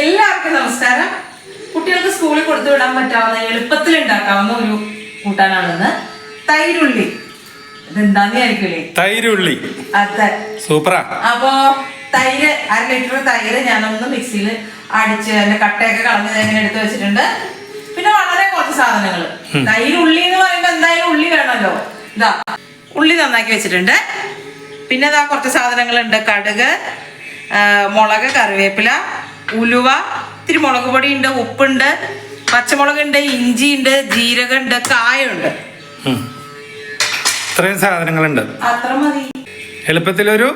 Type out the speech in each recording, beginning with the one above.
എല്ലാവർക്കും നമസ്കാരം. കുട്ടികൾക്ക് സ്കൂളിൽ കൊടുത്തു വിടാൻ പറ്റാവുന്ന എളുപ്പത്തിൽ ഉണ്ടാക്കാവുന്ന ഒരു കൂട്ടാനാണെന്ന് തൈരുള്ളി. ഇതെന്താന്ന് വിചാരിക്കില്ലേ തൈരുള്ളി. അതെ. സൂപ്പറാ. അപ്പോ തൈര് അര ലിറ്റർ തൈര് ഞാനൊന്ന് മിക്സിയിൽ അടിച്ച് അതിന്റെ കട്ടയൊക്കെ കളഞ്ഞത് അങ്ങനെ എടുത്ത് വെച്ചിട്ടുണ്ട്. പിന്നെ വളരെ കുറച്ച് സാധനങ്ങൾ തൈരുള്ളി എന്ന് പറയുമ്പോ എന്തായാലും ഉള്ളി വേണമല്ലോ. ഇതാ ഉള്ളി നന്നാക്കി വെച്ചിട്ടുണ്ട്. പിന്നെ ഇതാ കുറച്ച് സാധനങ്ങളുണ്ട്. കടുക് മുളക് കറിവേപ്പില ഉലുവ ഇത്തിരി മുളക് പൊടി ഉണ്ട് ഉപ്പുണ്ട് പച്ചമുളകുണ്ട് ഇഞ്ചി ഉണ്ട് ജീരകമുണ്ട് കായുണ്ട്. ഇത്രയും സാധനങ്ങളുണ്ട്. അത്ര മതി. എളുപ്പത്തിലൊരു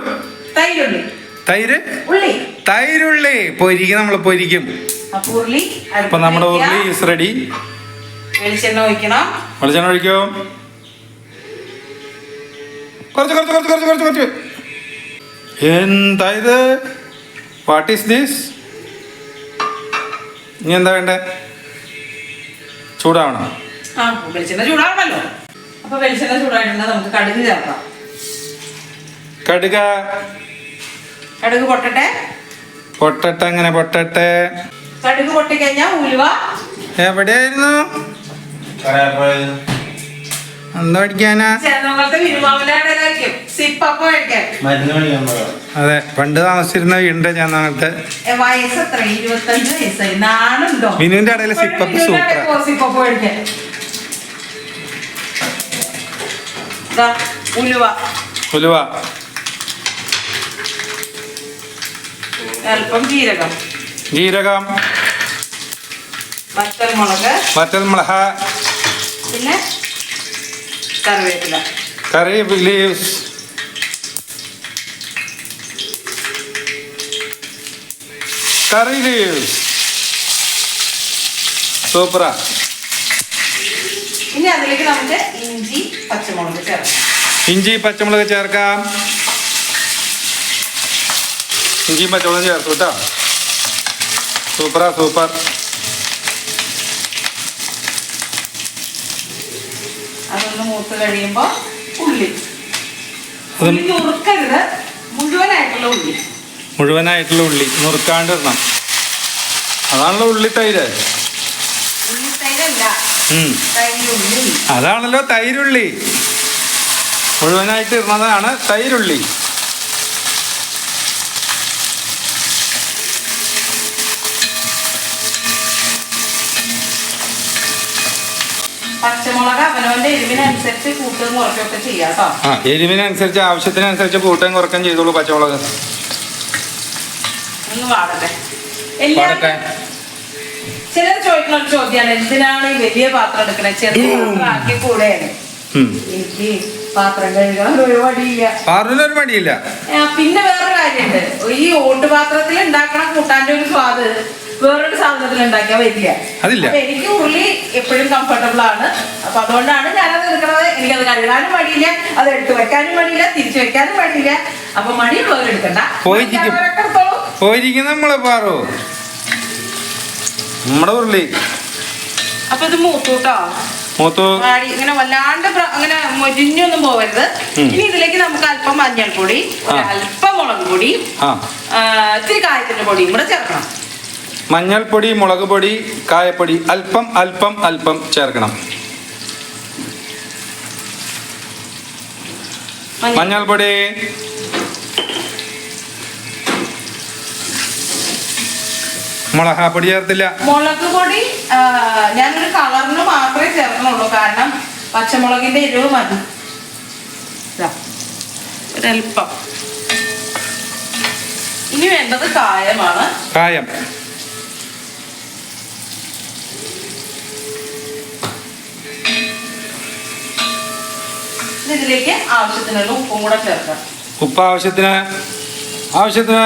തൈരുള്ളി. തൈര്? ഉള്ളി. തൈരുള്ളി. പൊരിക്കും നമ്മൾ പൊരിക്കും. അപ്പൊ നമ്മുടെ ഉള്ളി ഉരുളി ഈസ് റെഡി വെളിച്ചെണ്ണ ഒഴിക്കണം. വെളിച്ചെണ്ണ ഒഴിക്കോ? കുറച്ച് കുറച്ച് കുറച്ച് കുറച്ച് കുറച്ച് കുറച്ച്. എന്താ ഇത്? വാട്ട് ഈസ് ദിസ് ഇനി എന്താ വേണ്ടേ? ചൂടാവണം? ആ വെളിച്ചെണ്ണ ചൂടാവണല്ലോ. അപ്പൊ വെളിച്ചെണ്ണ ചൂടായിട്ടുണ്ട് നമുക്ക് കടുക് ചേർക്കാം. കടുക? കടുക് പൊട്ടട്ടെ? പൊട്ടട്ടെ അങ്ങനെ പൊട്ടട്ടെ. കടുക് പൊട്ടിക്കഴിഞ്ഞാ ഉലുവ. എവിടെയായിരുന്നു? എന്താ പഠിക്കാനാ? വിരുമാവലായിട്ടായിരിക്കും അതെ പണ്ട് താമസിച്ചിരുന്ന വീടിന്റെ ഞാൻ നാട്ടെ മിനുവിന്റെ ഇടയിലെ. സിപ്പപ്പ് സൂപ്പർ ഉലുവ. ഉലുവ. അല്പം ജീരകം. ജീരകം. വറ്റൽമുളക് വറ്റൽമുളക പിന്നെ കറിവേപ്പില. കറിവേപ്പില. ലീവ്സ് കറി ലീവ്സ് സൂപ്പറാ. ഇനി അതിലേക്ക് നമുക്ക് ഇഞ്ചി പച്ചമുളക് ചേർക്കാം. ഇഞ്ചി പച്ചമുളക് ചേർക്കാം. ഇഞ്ചിയും പച്ചമുളക് ചേർത്തു കേട്ടോ. സൂപ്പറാ സൂപ്പർ. അതൊന്ന് മൂത്ത് കഴിയുമ്പോൾ ഉള്ളി. ഉള്ളി നുറുക്കരുത് ഉള്ളി മുഴുവനായിട്ടുള്ള ഉള്ളി. നുറുക്കാണ്ടിരണം അതാണല്ലോ ഉള്ളി തൈര് അതാണല്ലോ തൈരുള്ളി. മുഴുവനായിട്ട് ഇടുന്നതാണ് തൈരുള്ളി. എരിവിനനുസരിച്ച് ആവശ്യത്തിനനുസരിച്ച് കൂട്ടം കുറക്കം ചെയ്തോളൂ പച്ചമുളക്. ഒന്ന് വാടട്ടെ എല്ലാവരും ചിലർ ചോദിക്കുന്ന ഒരു ചോദ്യമാണ് എന്തിനാണ് ഈ വലിയ പാത്രം എടുക്കണത് ചെറിയ പാത്രം ആക്കി കൂടെ. എനിക്ക് പാത്രം കഴുകാൻ ഒരു മടിയില്ല. പിന്നെ വേറൊരു കാര്യമുണ്ട്. ഈ ഓട്ടുപാത്രത്തിൽ ഉണ്ടാക്കണ കൂട്ടാന്റെ ഒരു സ്വാദ് വേറൊരു സാധനത്തിൽ ഉണ്ടാക്കിയാൽ വരില്ല. അപ്പൊ എനിക്ക് ഉള്ളി എപ്പോഴും കംഫർട്ടബിൾ ആണ്. അപ്പൊ അതുകൊണ്ടാണ് ഞാനത് എടുക്കണത്. എനിക്കത് കഴുകാനും മടിയില്ല അത് എടുത്തു വെക്കാനും മടിയില്ല തിരിച്ചു വെക്കാനും മടിയില്ല. അപ്പൊ മടിയുള്ളവർ എടുക്കണ്ട. പോയിരിക്കും. നമ്മളെ പാറു. നമ്മുടെ ഉരുളി. അപ്പൊ ഇത് മൂത്തു. കേട്ടോ മൂത്തു ഇങ്ങനെ വല്ലാണ്ട് അങ്ങനെ മൊരിഞ്ഞൊന്നും പോവരുത്. ഇനി ഇതിലേക്ക് നമുക്ക് അല്പം മഞ്ഞൾപ്പൊടി. അല്പം മുളക് പൊടി ഇത്തിരി കായത്തിന്റെ പൊടിയും കൂടെ ചേർക്കണം. മഞ്ഞൾപ്പൊടി മുളക് പൊടി കായപ്പൊടി അല്പം അല്പം അല്പം ചേർക്കണം. മഞ്ഞൾ മഞ്ഞൾപ്പൊടി. മുളകാപ്പൊടി ചേർത്തില്ല. മുളക് പൊടി ഞാനൊരു കളറിന് മാത്രമേ ചേർക്കുന്നുള്ളൂ. കാരണം പച്ചമുളകിന്റെ എരിവ് മതി. ഒരല്പം ഇനി വേണ്ടത് കായമാണ്. കായം. ഇതിലേക്ക് ആവശ്യത്തിനുള്ള ഉപ്പും കൂടെ ചേർക്കാം. ഉപ്പ് ആവശ്യത്തിന് ആവശ്യത്തിന്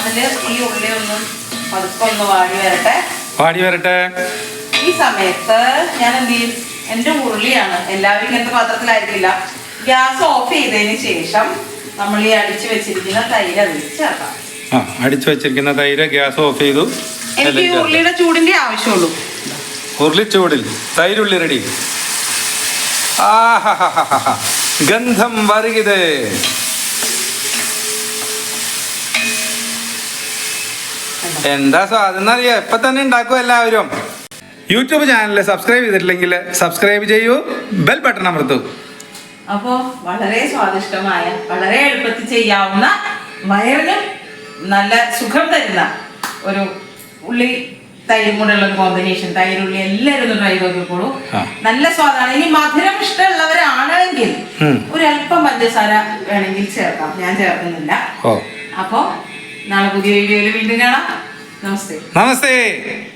അതിൽ ഈ ഉള്ളി ഒന്ന് വാടി വരട്ടെ. വാടി വരട്ടെ. ഈ സമയത്ത് ഞാൻ എന്ത് ചെയ്യും? എന്റെ ഉരുളിയാണ്. എല്ലാവരും ഇങ്ങനത്തെ പാത്രത്തിലായിരിക്കില്ല. ഗ്യാസ് ഓഫ് ചെയ്തതിന് ശേഷം നമ്മൾ ഈ അടിച്ചു വെച്ചിരിക്കുന്ന തൈര് അതിൽ ചേർക്കാം. ആ അടിച്ചു വെച്ചിരിക്കുന്ന തൈര് ഗ്യാസ് ഓഫ് ചെയ്തു. എനിക്ക് ഈ. ഉരുളിയുടെ ചൂടിന്റെ ആവശ്യമുള്ളൂ. ഉരുളി ചൂടിൽ. തൈരുള്ളി റെഡി ആഹാഹാഹാഹാ. ഗന്ധം വരുകിത് എന്താ സ്വാദം അറിയാം? ഇപ്പൊ തന്നെ ഉണ്ടാക്കും എല്ലാവരും. യൂട്യൂബ് ചാനൽ സബ്സ്ക്രൈബ് ചെയ്തിട്ടില്ലെങ്കിൽ സബ്സ്ക്രൈബ് ചെയ്യൂ ബെൽ ബട്ടൺ അമർത്തു. അപ്പോ വളരെ സ്വാദിഷ്ടമായ വളരെ എളുപ്പത്തിൽ ചെയ്യാവുന്ന വയറിന് നല്ല സുഖം തരുന്ന ഒരു ഉള്ളി തൈരും കൂടെയുള്ള ഒരു കോമ്പിനേഷൻ തൈരുള്ളി എല്ലാവരും ഒന്ന് ട്രൈ നോക്കിക്കോളൂ. നല്ല സ്വാദാണ്. ഇനി മധുരം ഇഷ്ടമുള്ളവരാണെങ്കിൽ ഒരു അല്പം പഞ്ചസാര വേണമെങ്കിൽ ചേർക്കാം. ഞാൻ ചേർക്കുന്നില്ല. അപ്പോ നാളെ പുതിയ വീഡിയോയിൽ വീണ്ടും കാണാം. నమస్తే. నమస్తే.